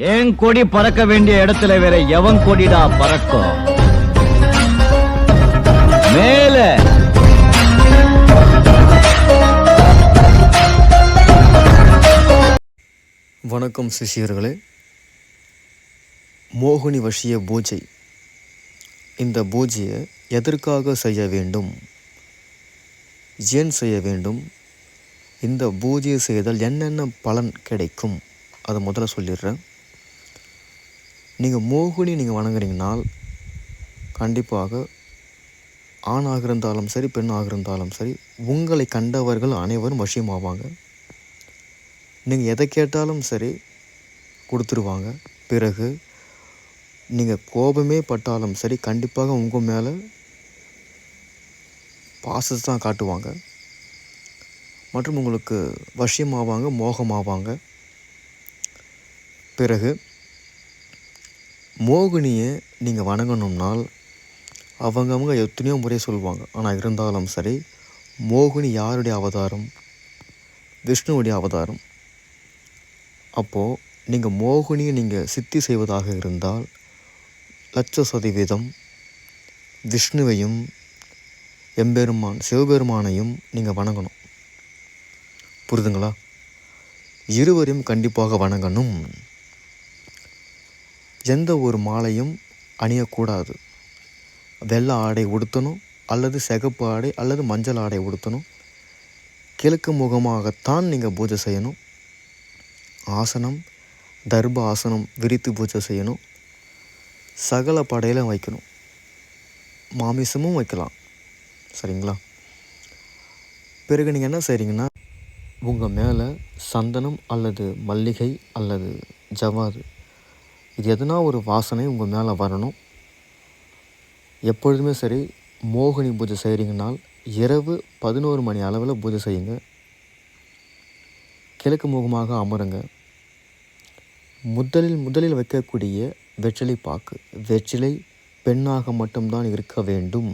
என் கொடி பறக்க வேண்டிய இடத்துல வேற எவன் கொடிடா பறக்கும்? மேல. வணக்கம் சிஷியர்களே. மோகினி வசிய பூஜை. இந்த பூஜையை எதற்காக செய்ய வேண்டும்? ஏன் செய்ய வேண்டும்? இந்த பூஜையை செய்தால் என்னென்ன பலன் கிடைக்கும்? அதை முதல்ல சொல்லிடுறேன். நீங்கள் மோகினி நீங்கள் வணங்குறீங்கனால் கண்டிப்பாக ஆணாக இருந்தாலும் சரி பெண்ணாக இருந்தாலும் சரி உங்களை கண்டவர்கள் அனைவரும் வசியமாவாங்க. நீங்கள் எதை கேட்டாலும் சரி கொடுத்துருவாங்க. பிறகு நீங்கள் கோபமே பட்டாலும் சரி கண்டிப்பாக உங்கள் மேலே பாசத்தை தான் காட்டுவாங்க. மற்றும் உங்களுக்கு வசியமாவாங்க மோகமாவாங்க. பிறகு மோகினியை நீங்கள் வணங்கணும்னால் அவங்கவுங்க எத்தனையோ முறை சொல்லுவாங்க. ஆனால் இருந்தாலும் சரி மோகினி யாருடைய அவதாரம்? விஷ்ணுவுடைய அவதாரம். அப்போது நீங்கள் மோகினியை நீங்கள் சித்தி செய்வதாக இருந்தால் லட்ச சதவீதம் விஷ்ணுவையும் எம்பெருமான் சிவபெருமானையும் நீங்கள் வணங்கணும். புரிதுங்களா? இருவரையும் கண்டிப்பாக வணங்கணும். எந்த ஒரு மாலையும் அணியக்கூடாது. வெள்ளை ஆடை உடுத்தணும் அல்லது சிகப்பு ஆடை அல்லது மஞ்சள் ஆடை உடுத்தணும். கிழக்கு முகமாகத்தான் நீங்கள் பூஜை செய்யணும். ஆசனம் தர்ப ஆசனம் விரித்து பூஜை செய்யணும். சகல படையிலும் வைக்கணும். மாமிசமும் வைக்கலாம். சரிங்களா? பிறகு நீங்கள் என்ன செய்கிறீங்கன்னா உங்கள் மேலே சந்தனம் அல்லது மல்லிகை அல்லது ஜவ்வாது இது எதுனா ஒரு வாசனை உங்கள் மேலே வரணும். எப்பொழுதுமே சரி மோகினி பூஜை செய்கிறீங்கனால் இரவு பதினோரு மணி அளவில் பூஜை செய்யுங்க. கிழக்கு முகமாக அமருங்க. முதலில் முதலில் வைக்கக்கூடிய வெற்றிலை பாக்கு வெற்றிலை பெண்ணாக மட்டும்தான் இருக்க வேண்டும்.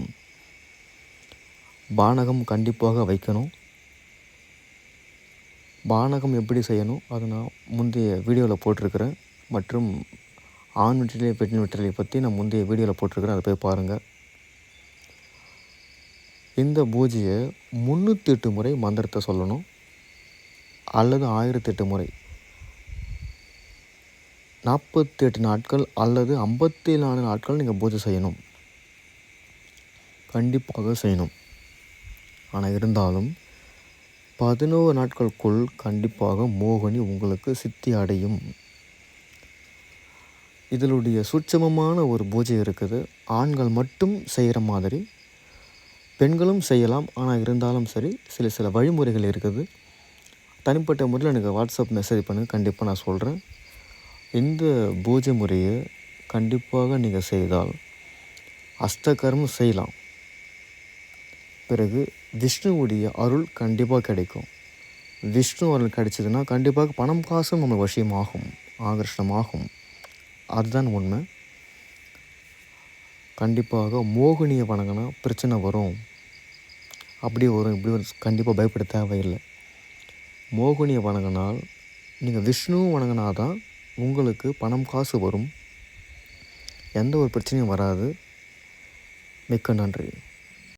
பானகம் கண்டிப்பாக வைக்கணும். பானகம் எப்படி செய்யணும் அதை நான் முந்தைய வீடியோவில் போட்டிருக்கிறேன். மற்றும் ஆண் வெற்றிலை பெண் வெற்றிலை பற்றி நான் முந்தைய வீடியோவில் போட்டிருக்கிறேன். அதை போய் பாருங்கள் இந்த பூஜையை முந்நூற்றி எட்டு முறை மந்திரத்தை சொல்லணும். அல்லது ஆயிரத்தி எட்டு முறை. நாற்பத்தி எட்டு நாட்கள் அல்லது ஐம்பத்தி நாலு நாட்கள் நீங்கள் பூஜை செய்யணும். கண்டிப்பாக செய்யணும். ஆனால் இருந்தாலும் பதினோரு நாட்களுக்குள் கண்டிப்பாக மோகினி உங்களுக்கு சித்தி அடையும். இதனுடைய சூட்சமமான ஒரு பூஜை இருக்குது. ஆண்கள் மட்டும் செய்கிற மாதிரி பெண்களும் செய்யலாம். ஆனால் இருந்தாலும் சரி சில சில வழிமுறைகள் இருக்குது. தனிப்பட்ட முறையில் எனக்கு வாட்ஸ்அப் மெசேஜ் பண்ணுங்கள் கண்டிப்பாக நான் சொல்கிறேன். இந்த பூஜை முறையை கண்டிப்பாக நீங்கள் செய்தால் அஷ்டகர்மம் செய்யலாம். பிறகு விஷ்ணுவுடைய அருள் கண்டிப்பாக கிடைக்கும். விஷ்ணு அருள் கிடைச்சதுன்னா கண்டிப்பாக பணம் காசும் நம்ம வசியமாகும் ஆகர்ஷணமாகும். அதுதான் உண்மை. கண்டிப்பாக மோகினியை வணங்கினா பிரச்சனை வரும். அப்படி வரும் இப்படி வரும் கண்டிப்பாக பயப்பட தேவையில்லை. மோகினியை வணங்கினால் நீங்கள் விஷ்ணுவும் வணங்கினா தான் உங்களுக்கு பணம் காசு வரும். எந்த ஒரு பிரச்சனையும் வராது. மிக்க நன்றி.